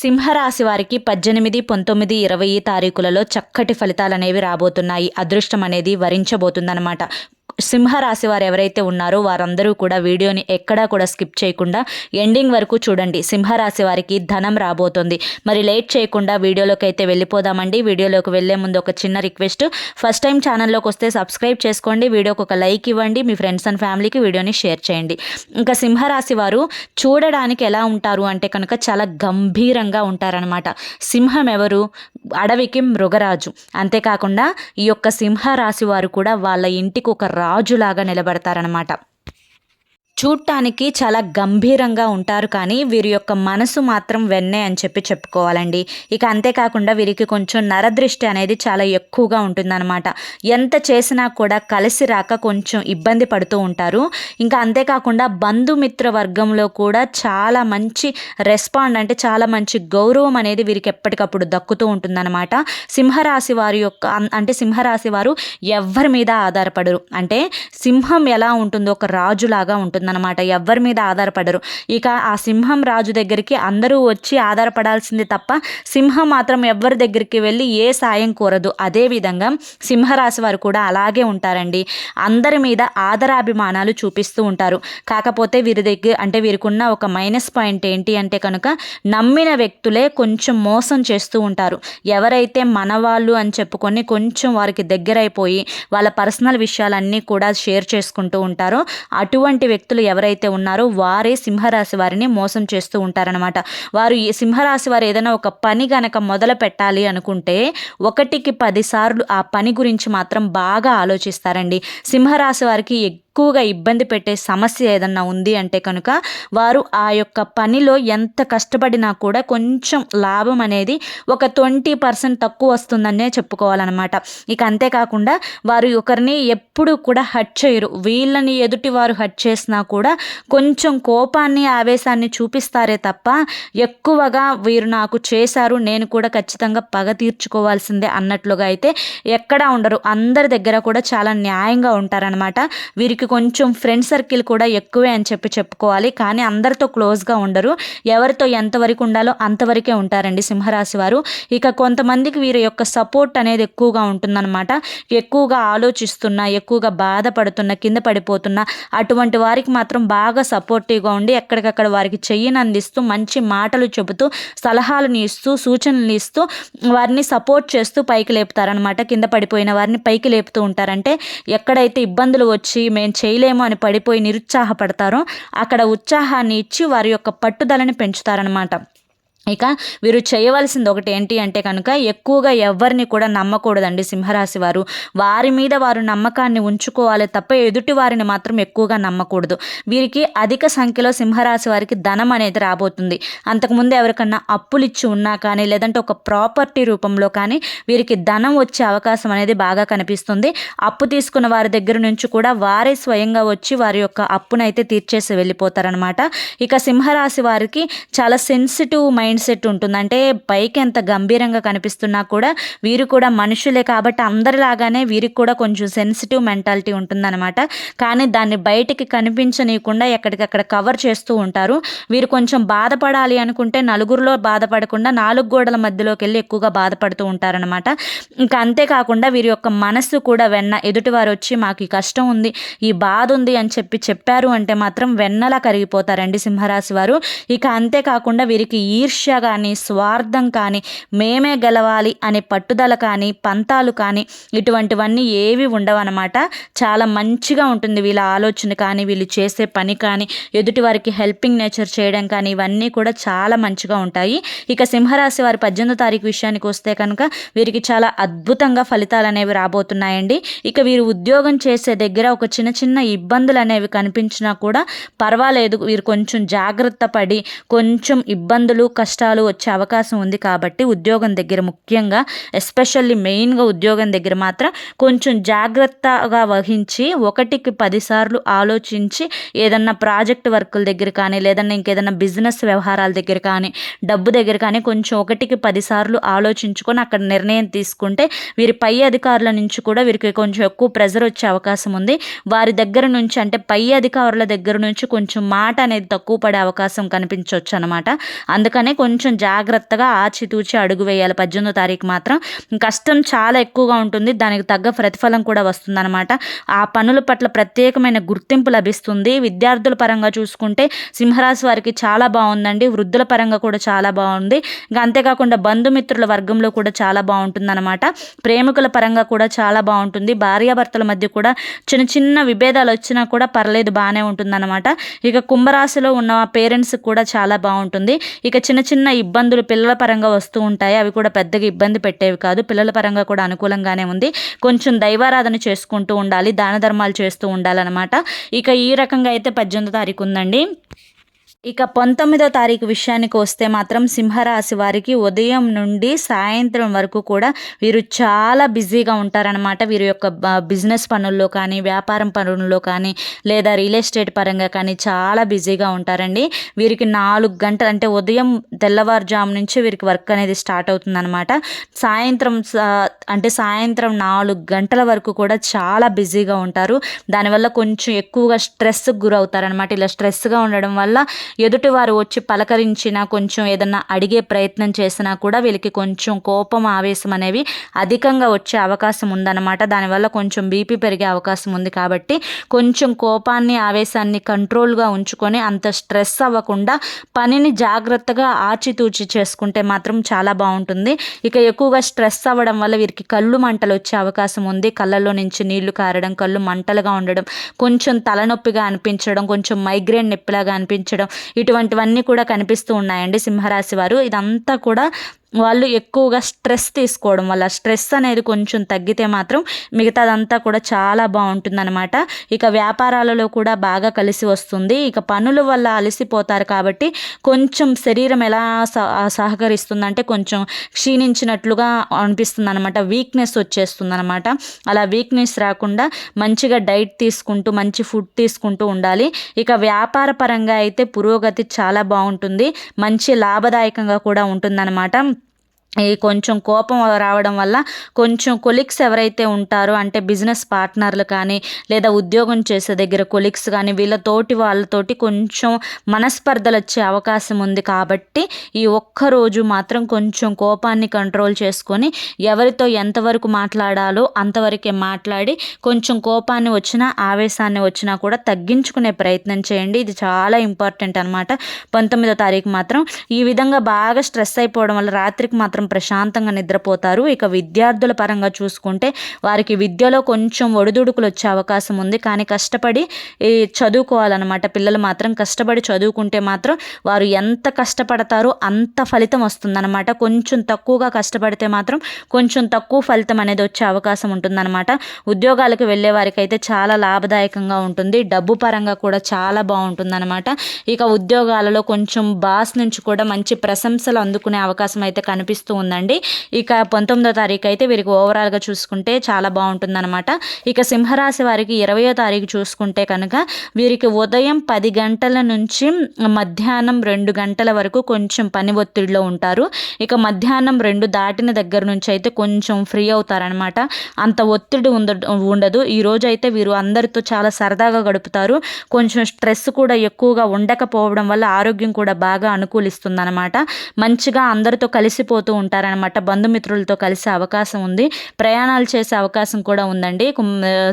సింహరాశి వారికి పద్దెనిమిది పంతొమ్మిది ఇరవై తారీఖులలో చక్కటి ఫలితాలు అనేవి రాబోతున్నాయి. అదృష్టం అనేది వరించబోతుందన్నమాట. సింహరాశి వారు ఎవరైతే ఉన్నారో వారందరూ కూడా వీడియోని ఎక్కడా కూడా స్కిప్ చేయకుండా ఎండింగ్ వరకు చూడండి. సింహరాశి వారికి ధనం రాబోతుంది. మరి లేట్ చేయకుండా వీడియోలోకి అయితే వెళ్ళిపోదామండి. వీడియోలోకి వెళ్ళే ముందు ఒక చిన్న రిక్వెస్ట్. ఫస్ట్ టైం ఛానల్లోకి వస్తే సబ్స్క్రైబ్ చేసుకోండి. వీడియోకి ఒక లైక్ ఇవ్వండి. మీ ఫ్రెండ్స్ అండ్ ఫ్యామిలీకి వీడియోని షేర్ చేయండి. ఇంకా సింహరాశి వారు చూడడానికి ఎలా ఉంటారు అంటే కనుక చాలా గంభీరంగా ఉంటారనమాట సింహం ఎవరు? అడవికి మృగరాజు. అంతేకాకుండా ఈ యొక్క సింహరాశి వారు కూడా వాళ్ళ ఇంటికి ఒక రాజులాగా నిలబడతారనమాట చూడటానికి చాలా గంభీరంగా ఉంటారు కానీ వీరి యొక్క మనసు మాత్రం వెన్నే అని చెప్పి చెప్పుకోవాలండి. ఇక అంతేకాకుండా వీరికి కొంచెం నరదృష్టి అనేది చాలా ఎక్కువగా ఉంటుందన్నమాట. ఎంత చేసినా కూడా కలిసి రాక కొంచెం ఇబ్బంది పడుతూ ఉంటారు. ఇంకా అంతేకాకుండా బంధుమిత్ర వర్గంలో కూడా చాలా మంచి రెస్పాండ్ అంటే చాలా మంచి గౌరవం అనేది వీరికి ఎప్పటికప్పుడు దక్కుతూ ఉంటుందన్నమాట. సింహరాశి వారి యొక్క అంటే సింహరాశి వారు ఎవరి మీద ఆధారపడరు. అంటే సింహం ఎలా ఉంటుందో ఒక రాజులాగా ఉంటుంది ఉంటుందన్నమాట. ఎవ్వరి మీద ఆధారపడరు. ఇక ఆ సింహం రాజు దగ్గరికి అందరూ వచ్చి ఆధారపడాల్సింది తప్ప సింహం మాత్రం ఎవ్వరి దగ్గరికి వెళ్ళి ఏ సాయం కోరదు. అదేవిధంగా సింహరాశి వారు కూడా అలాగే ఉంటారండి. అందరి మీద ఆదరాభిమానాలు చూపిస్తూ ఉంటారు. కాకపోతే వీరి దగ్గర అంటే వీరికున్న ఒక మైనస్ పాయింట్ ఏంటి అంటే కనుక నమ్మిన వ్యక్తులే కొంచెం మోసం చేస్తూ ఉంటారు. ఎవరైతే మనవాళ్ళు అని చెప్పుకొని కొంచెం వారికి దగ్గరైపోయి వాళ్ళ పర్సనల్ విషయాలన్నీ కూడా షేర్ చేసుకుంటూ ఉంటారో అటువంటి వ్యక్తులు వ్యక్తులు ఎవరైతే ఉన్నారో వారే సింహరాశి వారిని మోసం చేస్తూ ఉంటారనమాట వారు ఈ సింహరాశి వారు ఏదైనా ఒక పని గనక మొదలు పెట్టాలి అనుకుంటే ఒకటికి పదిసార్లు ఆ పని గురించి మాత్రం బాగా ఆలోచిస్తారండి. సింహరాశి వారికి ఎక్కువగా ఇబ్బంది పెట్టే సమస్య ఏదన్నా ఉంది అంటే కనుక వారు ఆ యొక్క పనిలో ఎంత కష్టపడినా కూడా కొంచెం లాభం అనేది ఒక ట్వంటీ పర్సెంట్ తక్కువ వస్తుందనే చెప్పుకోవాలన్నమాట. ఇక అంతేకాకుండా వారు ఒకరిని ఎప్పుడు కూడా హట్ చేయరు. వీళ్ళని ఎదుటి వారు హట్ చేసినా కూడా కొంచెం కోపాన్ని ఆవేశాన్ని చూపిస్తారే తప్ప ఎక్కువగా వీరు నాకు చేశారు నేను కూడా ఖచ్చితంగా పగ తీర్చుకోవాల్సిందే అన్నట్లుగా అయితే ఎక్కడా ఉండరు. అందరి దగ్గర కూడా చాలా న్యాయంగా ఉంటారనమాట వీరికి కొంచెం ఫ్రెండ్ సర్కిల్ కూడా ఎక్కువే అని చెప్పి చెప్పుకోవాలి. కానీ అందరితో క్లోజ్గా ఉండరు. ఎవరితో ఎంతవరకు ఉండాలో అంతవరకే ఉంటారండి సింహరాశి వారు. ఇక కొంతమందికి వీరి యొక్క సపోర్ట్ అనేది ఎక్కువగా ఉంటుందన్నమాట. ఎక్కువగా ఆలోచిస్తున్నా ఎక్కువగా బాధపడుతున్న కింద పడిపోతున్నా అటువంటి వారికి మాత్రం బాగా సపోర్టివ్గా ఉండి ఎక్కడికక్కడ వారికి చెయ్యిని అందిస్తూ మంచి మాటలు చెబుతూ సలహాలను ఇస్తూ సూచనలు ఇస్తూ వారిని సపోర్ట్ చేస్తూ పైకి లేపుతారనమాట కింద పడిపోయిన వారిని పైకి లేపుతూ ఉంటారంటే ఎక్కడైతే ఇబ్బందులు వచ్చి మేము చేయలేము అని పడిపోయి నిరుత్సాహపడతారో. అక్కడ ఉత్సాహాన్ని ఇచ్చి వారి యొక్క పట్టుదలని పెంచుతారనమాట ఇక వీరు చేయవలసింది ఒకటి ఏంటి అంటే కనుక ఎక్కువగా ఎవరిని కూడా నమ్మకూడదండి సింహరాశి వారు. వారి మీద వారు నమ్మకాన్ని ఉంచుకోవాలి తప్ప ఎదుటి వారిని మాత్రం ఎక్కువగా నమ్మకూడదు. వీరికి అధిక సంఖ్యలో సింహరాశి వారికి ధనం అనేది రాబోతుంది. అంతకుముందు ఎవరికన్నా అప్పులు ఇచ్చి ఉన్నా కానీ లేదంటే ఒక ప్రాపర్టీ రూపంలో కానీ వీరికి ధనం వచ్చే అవకాశం అనేది బాగా కనిపిస్తుంది. అప్పు తీసుకున్న వారి దగ్గర నుంచి కూడా వారే స్వయంగా వచ్చి వారి యొక్క అప్పునైతే తీర్చేసి వెళ్ళిపోతారనమాట ఇక సింహరాశి వారికి చాలా సెన్సిటివ్ మైండ్ మైండ్ సెట్ ఉంటుంది. అంటే పైకి ఎంత గంభీరంగా కనిపిస్తున్నా కూడా వీరు కూడా మనుషులే కాబట్టి అందరిలాగానే వీరికి కూడా కొంచెం సెన్సిటివ్ మెంటాలిటీ ఉంటుందన్నమాట. కానీ దాన్ని బయటికి కనిపించనీయకుండా ఎక్కడికక్కడ కవర్ చేస్తూ ఉంటారు. వీరు కొంచెం బాధపడాలి అనుకుంటే నలుగురిలో బాధపడకుండా నాలుగు గోడల మధ్యలోకి వెళ్ళి ఎక్కువగా బాధపడుతూ ఉంటారనమాట ఇంకా అంతేకాకుండా వీరి యొక్క మనస్సు కూడా వెన్న ఎదుటివారు వచ్చి మాకు ఈ కష్టం ఉంది ఈ బాధ ఉంది అని చెప్పి చెప్పారు అంటే మాత్రం వెన్నలా కరిగిపోతారండి సింహరాశి వారు. ఇక అంతేకాకుండా వీరికి ఈర్ష్య ఈర్ష్య కానీ స్వార్థం కానీ మేమే గెలవాలి అనే పట్టుదల కానీ పంతాలు కానీ ఇటువంటివన్నీ ఏవి ఉండవన్నమాట. చాలా మంచిగా ఉంటుంది వీళ్ళ ఆలోచన కానీ వీళ్ళు చేసే పని కానీ ఎదుటి వారికి హెల్పింగ్ నేచర్ చేయడం కానీ ఇవన్నీ కూడా చాలా మంచిగా ఉంటాయి. ఇక సింహరాశి వారి పద్దెనిమిదో తారీఖు విషయానికి వస్తే కనుక వీరికి చాలా అద్భుతంగా ఫలితాలు అనేవి రాబోతున్నాయండి. ఇక వీరు ఉద్యోగం చేసే దగ్గర ఒక చిన్న చిన్న ఇబ్బందులు అనేవి కనిపించినా కూడా పర్వాలేదు వీరు కొంచెం జాగ్రత్త పడి కొంచెం ఇబ్బందులు కష్ట కష్టాలు వచ్చే అవకాశం ఉంది కాబట్టి ఉద్యోగం దగ్గర ముఖ్యంగా ఎస్పెషల్లీ మెయిన్గా ఉద్యోగం దగ్గర మాత్రం కొంచెం జాగ్రత్తగా వహించి ఒకటికి పదిసార్లు ఆలోచించి ఏదన్నా ప్రాజెక్ట్ వర్కుల దగ్గర కానీ లేదన్నా ఇంకేదన్నా బిజినెస్ వ్యవహారాల దగ్గర కానీ డబ్బు దగ్గర కానీ కొంచెం ఒకటికి పదిసార్లు ఆలోచించుకొని అక్కడ నిర్ణయం తీసుకుంటే వీరి పై అధికారుల నుంచి కూడా వీరికి కొంచెం ఎక్కువ ప్రెజర్ వచ్చే అవకాశం ఉంది. వారి దగ్గర నుంచి అంటే పై అధికారుల దగ్గర నుంచి కొంచెం మాట అనేది తక్కువ పడే అవకాశం కనిపించవచ్చు అనమాట అందుకనే కొంచెం జాగ్రత్తగా ఆచితూచి అడుగు వేయాలి. పద్దెనిమిదో తారీఖు మాత్రం కష్టం చాలా ఎక్కువగా ఉంటుంది. దానికి తగ్గ ప్రతిఫలం కూడా వస్తుందన్నమాట. ఆ పనుల పట్ల ప్రత్యేకమైన గుర్తింపు లభిస్తుంది. విద్యార్థుల పరంగా చూసుకుంటే సింహరాశి వారికి చాలా బాగుందండి. వృద్ధుల పరంగా కూడా చాలా బాగుంది. ఇంకా అంతేకాకుండా బంధుమిత్రుల వర్గంలో కూడా చాలా బాగుంటుందన్నమాట. ప్రేమికుల పరంగా కూడా చాలా బాగుంటుంది. భార్యాభర్తల మధ్య కూడా చిన్న చిన్న విభేదాలు వచ్చినా కూడా పర్లేదు బాగానే ఉంటుందన్నమాట. ఇక కుంభరాశిలో ఉన్న పేరెంట్స్ కూడా చాలా బాగుంటుంది. ఇక చిన్న చిన్న ఇబ్బందులు పిల్లల పరంగా వస్తూ ఉంటాయి. అవి కూడా పెద్దగా ఇబ్బంది పెట్టేవి కాదు. పిల్లల పరంగా కూడా అనుకూలంగానే ఉంది. కొంచెం దైవారాధన చేసుకుంటూ ఉండాలి. దాన ధర్మాలు చేస్తూ ఉండాలన్నమాట. ఇక ఈ రకంగా అయితే పద్దెనిమిది తారీఖు ఉందండి. ఇక పంతొమ్మిదో తారీఖు విషయానికి వస్తే మాత్రం సింహరాశి వారికి ఉదయం నుండి సాయంత్రం వరకు కూడా వీరు చాలా బిజీగా ఉంటారనమాట వీరి యొక్క బిజినెస్ పనుల్లో కానీ వ్యాపారం పనుల్లో కానీ లేదా రియల్ ఎస్టేట్ పరంగా కానీ చాలా బిజీగా ఉంటారండి. వీరికి నాలుగు గంటలు అంటే ఉదయం తెల్లవారుజాము నుంచి వీరికి వర్క్ అనేది స్టార్ట్ అవుతుందన్నమాట. సాయంత్రం అంటే సాయంత్రం నాలుగు గంటల వరకు కూడా చాలా బిజీగా ఉంటారు. దానివల్ల కొంచెం ఎక్కువగా స్ట్రెస్కి గురవుతారనమాట ఇలా స్ట్రెస్గా ఉండడం వల్ల ఎదుటివారు వచ్చి పలకరించినా కొంచెం ఏదన్నా అడిగే ప్రయత్నం చేసినా కూడా వీళ్ళకి కొంచెం కోపం ఆవేశం అనేవి అధికంగా వచ్చే అవకాశం ఉందన్నమాట. దానివల్ల కొంచెం బీపీ పెరిగే అవకాశం ఉంది కాబట్టి కొంచెం కోపాన్ని ఆవేశాన్ని కంట్రోల్గా ఉంచుకొని అంత స్ట్రెస్ అవ్వకుండా పనిని జాగ్రత్తగా ఆచితూచి చేసుకుంటే మాత్రం చాలా బాగుంటుంది. ఇక ఎక్కువగా స్ట్రెస్ అవ్వడం వల్ల వీరికి కళ్ళు మంటలు వచ్చే అవకాశం ఉంది. కళ్ళల్లో నుంచి నీళ్ళు కారడం కళ్ళు మంటలుగా ఉండడం కొంచెం తలనొప్పిగా అనిపించడం కొంచెం మైగ్రేన్ నొప్పిలాగా అనిపించడం ఇటువంటివన్నీ కూడా కనిపిస్తూ ఉన్నాయండి సింహరాశి వారు. ఇదంతా కూడా వాళ్ళు ఎక్కువగా స్ట్రెస్ తీసుకోవడం వల్ల స్ట్రెస్ అనేది కొంచెం తగ్గితే మాత్రం మిగతాదంతా కూడా చాలా బాగుంటుందన్నమాట. ఇక వ్యాపారాలలో కూడా బాగా కలిసి వస్తుంది. ఇక పనుల వల్ల అలసిపోతారు కాబట్టి కొంచెం శరీరం ఎలా సహకరిస్తుందంటే కొంచెం క్షీణించినట్లుగా అనిపిస్తుంది అనమాట వీక్నెస్ వచ్చేస్తుంది అనమాట అలా వీక్నెస్ రాకుండా మంచిగా డైట్ తీసుకుంటూ మంచి ఫుడ్ తీసుకుంటూ ఉండాలి. ఇక వ్యాపార పరంగా అయితే పురోగతి చాలా బాగుంటుంది. మంచి లాభదాయకంగా కూడా ఉంటుందన్నమాట. ఈ కొంచెం కోపం రావడం వల్ల కొంచెం కొలిక్స్ ఎవరైతే ఉంటారో అంటే బిజినెస్ పార్ట్నర్లు కానీ లేదా ఉద్యోగం చేసే దగ్గర కొలిక్స్ కానీ వీళ్ళతోటి వాళ్ళతోటి కొంచెం మనస్పర్ధలు వచ్చే అవకాశం ఉంది కాబట్టి ఈ ఒక్కరోజు మాత్రం కొంచెం కోపాన్ని కంట్రోల్ చేసుకొని ఎవరితో ఎంతవరకు మాట్లాడాలో అంతవరకే మాట్లాడి కొంచెం కోపాన్ని వచ్చినా ఆవేశాన్ని వచ్చినా కూడా తగ్గించుకునే ప్రయత్నం చేయండి. ఇది చాలా ఇంపార్టెంట్ అనమాట పంతొమ్మిదో తారీఖు మాత్రం ఈ విధంగా బాగా స్ట్రెస్ అయిపోవడం వల్ల రాత్రికి మాత్రం మాత్రం ప్రశాంతంగా నిద్రపోతారు. ఇక విద్యార్థుల పరంగా చూసుకుంటే వారికి విద్యలో కొంచెం ఒడిదుడుకులు వచ్చే అవకాశం ఉంది. కానీ కష్టపడి చదువుకోవాలన్నమాట. పిల్లలు మాత్రం కష్టపడి చదువుకుంటే మాత్రం వారు ఎంత కష్టపడతారో అంత ఫలితం వస్తుందన్నమాట. కొంచెం తక్కువగా కష్టపడితే మాత్రం కొంచెం తక్కువ ఫలితం అనేది వచ్చే అవకాశం ఉంటుందన్నమాట. ఉద్యోగాలకు వెళ్ళే వారికి అయితే చాలా లాభదాయకంగా ఉంటుంది. డబ్బు పరంగా కూడా చాలా బాగుంటుందన్నమాట. ఇక ఉద్యోగాలలో కొంచెం బాస్ నుంచి కూడా మంచి ప్రశంసలు అందుకునే అవకాశం అయితే కనిపిస్తుంది కనిపిస్తూ ఉందండి. ఇక పంతొమ్మిదో తారీఖు అయితే వీరికి ఓవరాల్గా చూసుకుంటే చాలా బాగుంటుందన్నమాట. ఇక సింహరాశి వారికి ఇరవయో తారీఖు చూసుకుంటే కనుక వీరికి ఉదయం పది గంటల నుంచి మధ్యాహ్నం రెండు గంటల వరకు కొంచెం పని ఒత్తిడిలో ఉంటారు. ఇక మధ్యాహ్నం రెండు దాటిన దగ్గర నుంచి అయితే కొంచెం ఫ్రీ అవుతారనమాట అంత ఒత్తిడి ఉంద ఉండదు. ఈ రోజు అయితే వీరు అందరితో చాలా సరదాగా గడుపుతారు. కొంచెం స్ట్రెస్ కూడా ఎక్కువగా ఉండకపోవడం వల్ల ఆరోగ్యం కూడా బాగా అనుకూలిస్తుంది మంచిగా అందరితో కలిసిపోతూ ఉంటారనమాట బంధుమిత్రులతో కలిసే అవకాశం ఉంది. ప్రయాణాలు చేసే అవకాశం కూడా ఉందండి.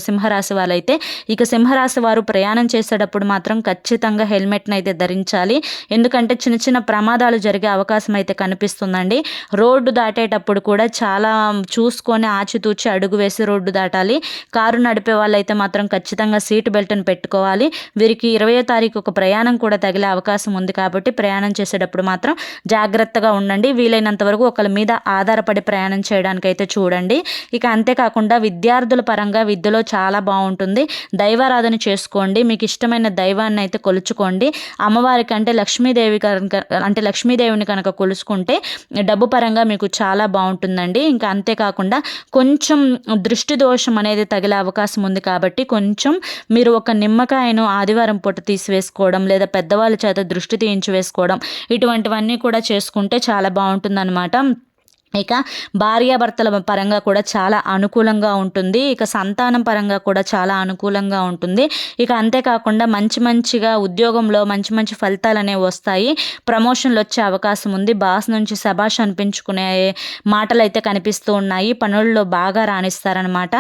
సింహరాశి వాళ్ళైతే. ఇక సింహరాశి వారు ప్రయాణం చేసేటప్పుడు మాత్రం ఖచ్చితంగా హెల్మెట్ని అయితే ధరించాలి. ఎందుకంటే చిన్న చిన్న ప్రమాదాలు జరిగే అవకాశం అయితే కనిపిస్తుందండి. రోడ్డు దాటేటప్పుడు కూడా చాలా చూసుకొని ఆచితూచి అడుగు వేసి రోడ్డు దాటాలి. కారు నడిపే వాళ్ళైతే మాత్రం ఖచ్చితంగా సీట్ బెల్ట్ని పెట్టుకోవాలి. వీరికి ఇరవయో తారీఖు ఒక ప్రయాణం కూడా తగిలే అవకాశం ఉంది కాబట్టి ప్రయాణం చేసేటప్పుడు మాత్రం జాగ్రత్తగా ఉండండి. వీలైనంత వరకు ఒకరి మీద ఆధారపడి ప్రయాణం చేయడానికి అయితే చూడండి. ఇక అంతేకాకుండా విద్యార్థుల పరంగా విద్యలో చాలా బాగుంటుంది. దైవారాధన చేసుకోండి. మీకు ఇష్టమైన దైవాన్ని అయితే కొలుచుకోండి. అమ్మవారికి అంటే లక్ష్మీదేవి కనుక అంటే లక్ష్మీదేవిని కనుక కొలుసుకుంటే డబ్బు పరంగా మీకు చాలా బాగుంటుందండి. ఇంకా అంతేకాకుండా కొంచెం దృష్టి దోషం అనేది తగిలే అవకాశం ఉంది కాబట్టి కొంచెం మీరు ఒక నిమ్మకాయను ఆదివారం పూట తీసివేసుకోవడం లేదా పెద్దవాళ్ళ చేత దృష్టి తీయించి వేసుకోవడం ఇటువంటివన్నీ కూడా చేసుకుంటే చాలా బాగుంటుందన్నమాట. ఇక భార్యాభర్తల పరంగా కూడా చాలా అనుకూలంగా ఉంటుంది. ఇక సంతానం పరంగా కూడా చాలా అనుకూలంగా ఉంటుంది. ఇక అంతేకాకుండా మంచి మంచిగా ఉద్యోగంలో మంచి మంచి ఫలితాలు అనేవి వస్తాయి. ప్రమోషన్లు వచ్చే అవకాశం ఉంది. బాస్ నుంచి శభాష్ అనిపించుకునే మాటలు అయితే కనిపిస్తూ ఉన్నాయి. పనుల్లో బాగా రాణిస్తారనమాట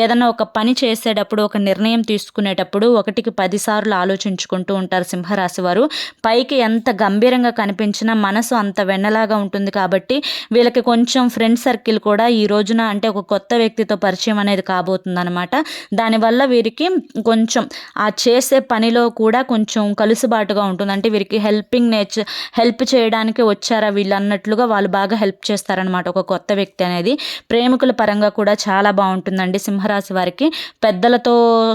ఏదైనా ఒక పని చేసేటప్పుడు ఒక నిర్ణయం తీసుకునేటప్పుడు ఒకటికి పదిసార్లు ఆలోచించుకుంటూ ఉంటారు సింహరాశి వారు. పైకి ఎంత గంభీరంగా కనిపించినా మనసు అంత వెన్నలాగా ఉంటుంది కాబట్టి వీళ్ళకి కొంచెం కొంచెం ఫ్రెండ్ సర్కిల్ కూడా ఈ రోజున అంటే ఒక కొత్త వ్యక్తితో పరిచయం అనేది కాబోతుందనమాట దానివల్ల వీరికి కొంచెం ఆ చేసే పనిలో కూడా కొంచెం కలుసుబాటుగా ఉంటుంది. అంటే వీరికి హెల్పింగ్ నేచర్ హెల్ప్ చేయడానికి వచ్చారా వీళ్ళు అన్నట్లుగా వాళ్ళు బాగా హెల్ప్ చేస్తారనమాట ఒక కొత్త వ్యక్తి అనేది. ప్రేమికుల పరంగా కూడా చాలా బాగుంటుందండి. సింహరాశి వారికి పెద్దలతో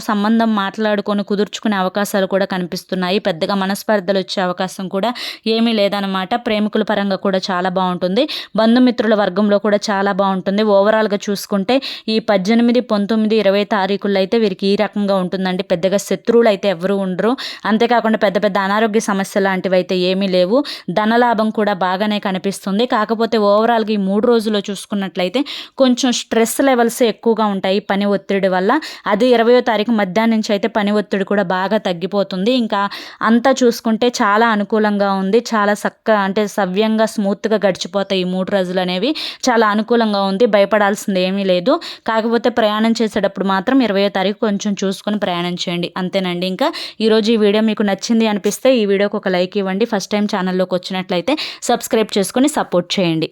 సంబంధం మాట్లాడుకొని కుదుర్చుకునే అవకాశాలు కూడా కనిపిస్తున్నాయి. పెద్దగా మనస్పర్ధలు వచ్చే అవకాశం కూడా ఏమీ లేదనమాట ప్రేమికుల పరంగా కూడా చాలా బాగుంటుంది. బంధుమిత్రుల వర్గంలో కూడా చాలా బాగుంటుంది. ఓవరాల్గా చూసుకుంటే ఈ పద్దెనిమిది పంతొమ్మిది ఇరవై తారీఖుల్లో అయితే వీరికి ఈ రకంగా ఉంటుందండి. పెద్దగా శత్రువులు అయితే ఎవరు ఉండరు. అంతేకాకుండా పెద్ద పెద్ద అనారోగ్య సమస్య లాంటివి అయితే ఏమీ లేవు. ధనలాభం కూడా బాగానే కనిపిస్తుంది. కాకపోతే ఓవరాల్గా ఈ మూడు రోజుల్లో చూసుకున్నట్లయితే కొంచెం స్ట్రెస్ లెవెల్స్ ఎక్కువగా ఉంటాయి పని ఒత్తిడి వల్ల. అది ఇరవయో తారీఖు మధ్యాహ్నం నుంచి అయితే పని ఒత్తిడి కూడా బాగా తగ్గిపోతుంది. ఇంకా అంతా చూసుకుంటే చాలా అనుకూలంగా ఉంది. చాలా చక్కగా అంటే సవ్యంగా స్మూత్గా గడిచిపోతాయి ఈ మూడు రోజులు అనేవి. అనేవి చాలా అనుకూలంగా ఉంది. భయపడాల్సింది ఏమీ లేదు. కాకపోతే ప్రయాణం చేసేటప్పుడు మాత్రం ఇరవయో తారీఖు కొంచెం చూసుకొని ప్రయాణం చేయండి. అంతేనండి. ఇంకా ఈరోజు ఈ వీడియో మీకు నచ్చింది అనిపిస్తే ఈ వీడియోకి ఒక లైక్ ఇవ్వండి. ఫస్ట్ టైం ఛానల్లోకి వచ్చినట్లయితే సబ్స్క్రైబ్ చేసుకొని సపోర్ట్ చేయండి.